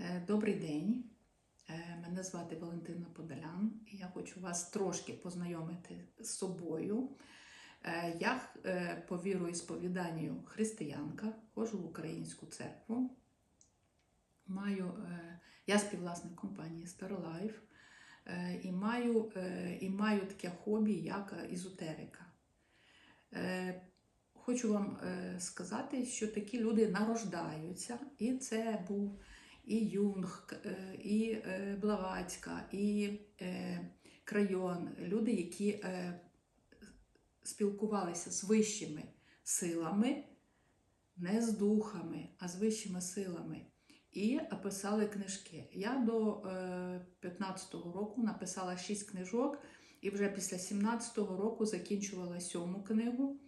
Е, Добрий день. Е, Мене звати Валентина Подолян, і я хочу вас трошки познайомити з собою. Е, Я по віру і сповіданню християнка, ходжу в українську церкву. Маю, я співвласник компанії Starlife і маю, і маю таке хобі, як ізотерика. Хочу вам сказати, що такі люди нарождаються, і це був і Юнг, е, і е, Блаватська, і е, Крайон, люди, які спілкувалися з вищими силами, не з духами, а з вищими силами. І писали книжки. Я до е, 15-го року написала 6 книжок, і вже після 17-го року закінчувала сьому книгу,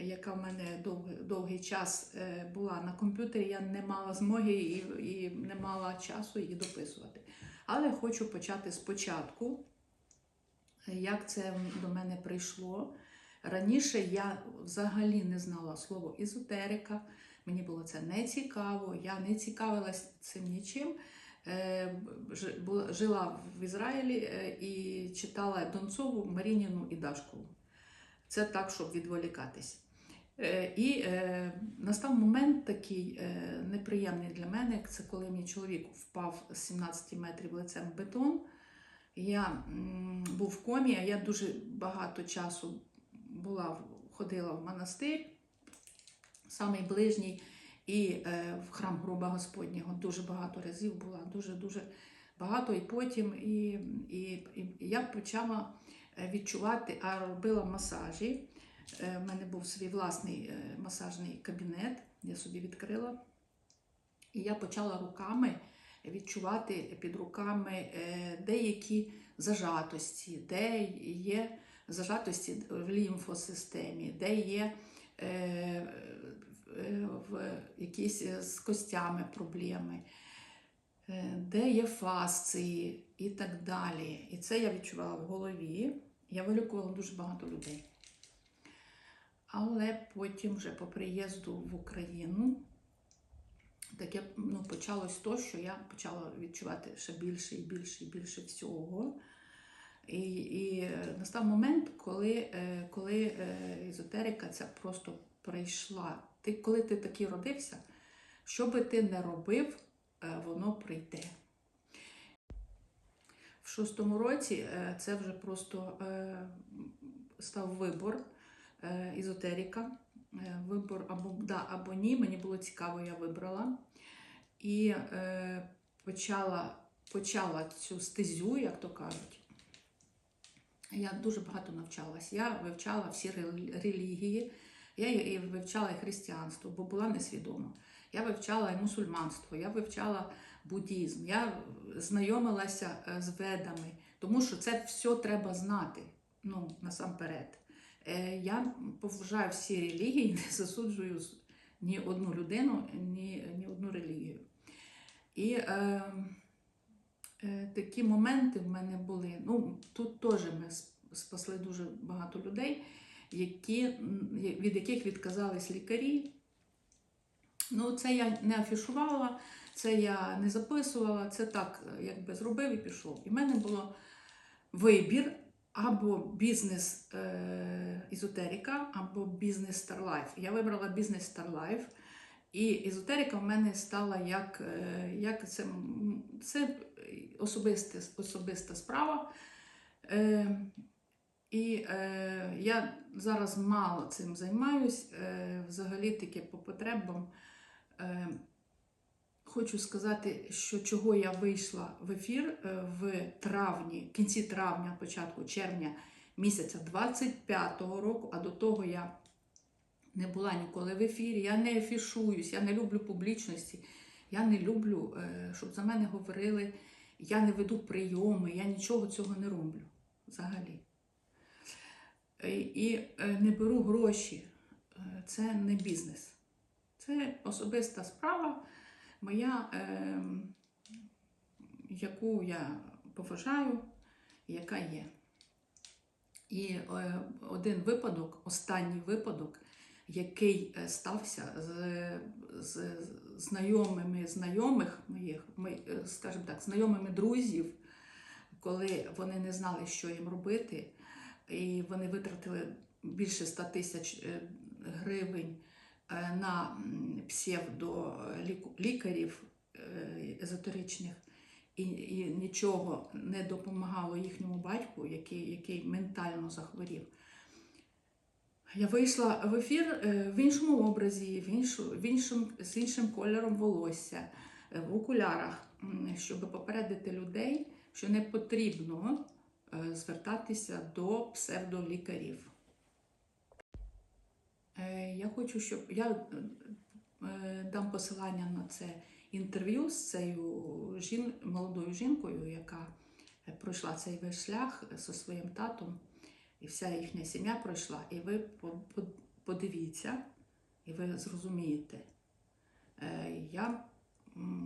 яка в мене довгий, довгий час е, була на комп'ютері. Я не мала змоги і, і не мала часу її дописувати. Але хочу почати спочатку, як це до мене прийшло. Раніше я взагалі не знала слово ізотерика, мені було це не цікаво, я не цікавилась цим нічим. Е, Жила в Ізраїлі е, і читала Донцову, Марініну і Дашкову. Це так, щоб відволікатись. Е, І е, настав момент такий е, неприємний для мене. Це коли мій чоловік впав з 17 метрів лицем в бетон. Я був в комі, а я дуже багато часу була, ходила в монастир, самий ближній, і в храм Гроба Господнього дуже багато разів була, дуже-дуже багато. І потім і, і, і я почала відчувати, а робила масажі. Е, В мене був свій власний е, масажний кабінет, я собі відкрила. І я почала руками відчувати під руками е, деякі зажатості, де є зажатості в лімфосистемі, де є е, е, в якісь з костями проблеми, е, де є фасції і так далі. І це я відчувала в голові. Я вилікувала дуже багато людей. Але потім, вже по приїзду в Україну, таке ну, почалось то, що я почала відчувати ще більше і більше і більше всього. І, і е, настав момент, коли, е, коли е, езотерика ця просто прийшла. Ти, коли ти такий родився, що би ти не робив, воно прийде. В шостому році це вже просто став вибор езотерика. Е, Вибор або да, або ні. Мені було цікаво, я вибрала. І е, почала, почала цю стезю, як то кажуть. Я дуже багато навчалась. Я вивчала всі релігії, я і вивчала і християнство, бо була несвідома. Я вивчала і мусульманство, я вивчала буддізм, я знайомилася е, з ведами, тому що це все треба знати ну, насамперед. Е, Я поважаю всі релігії, не засуджую ні одну людину, ні, ні одну релігію. І е, е, такі моменти в мене були. Ну, тут теж ми спасли дуже багато людей, які, від яких відказались лікарі. Ну, це я не афішувала, це я не записувала, це так, е, якби зробив і пішов. І в мене було вибір або бізнес е, ізотерика, або бізнес Starlife. Я вибрала бізнес Starlife. І езотерика в мене стала як, е, як це, це особиста, особиста справа. Е, і е, я зараз мало цим займаюсь, е, взагалі таки по потребам. Е, хочу сказати, що чого я вийшла в ефір е, в травні, в кінці травня, початку червня місяця 25-го року, а до того я не була ніколи в ефірі, я не афішуюсь, я не люблю публічності, я не люблю, е, щоб за мене говорили, я не веду прийоми, я нічого цього не роблю взагалі. Е, І е, не беру гроші. Це не бізнес. Це особиста справа моя, е, яку я поважаю, яка є. І е, один випадок, останній випадок, який е, стався з, з, знайомими знайомих моїх, е, скажімо так, знайомими друзів, коли вони не знали, що їм робити, і вони витратили більше 100 тисяч гривень на псевдолікарів езотеричних, і, і нічого не допомагало їхньому батьку, який, який ментально захворів. Я вийшла в ефір е, в іншому образі, в іншу, в іншому, з іншим кольором волосся, е, в окулярах, щоб попередити людей, що не потрібно е, звертатися до псевдолікарів. Я хочу, щоб я дам посилання на це інтерв'ю з цією жін, молодою жінкою, яка пройшла цей весь шлях зі своїм татом, і вся їхня сім'я пройшла. І ви по- по- подивіться, і ви зрозумієте. Е, Я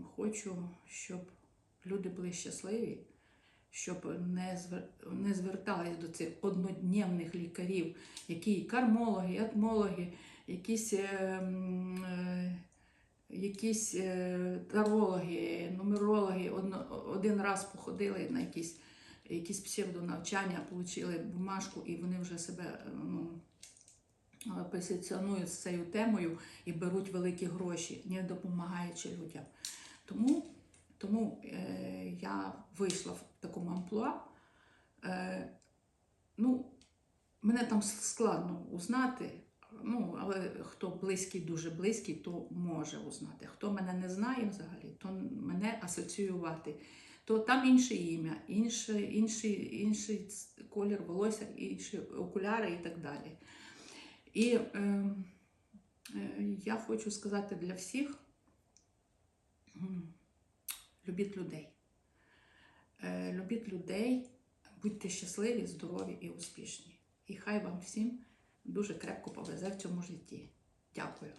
хочу, щоб люди були щасливі, щоб не, не звертались до цих однодневних лікарів, які кармологи, етмологи, якісь, е, е, якісь е, тарологи, нумерологи один раз походили на якісь, якісь псевдонавчання, отримали бумажку, і вони вже себе е, ну, позиціонують з цією темою і беруть великі гроші, не допомагаючи людям. Тому, тому е, я вийшла в такому амплуа. Е, ну, мене там складно узнати, ну, але хто близький, дуже близький, то може узнати. Хто мене не знає взагалі, то мене асоціювати. То там інше ім'я, інший, інший, інший колір волосся, інші окуляри і так далі. І е, е, я хочу сказати для всіх: любіть людей. Е, любіть людей, будьте щасливі, здорові і успішні. І хай вам всім дуже крепко повезе в цьому житті. Дякую.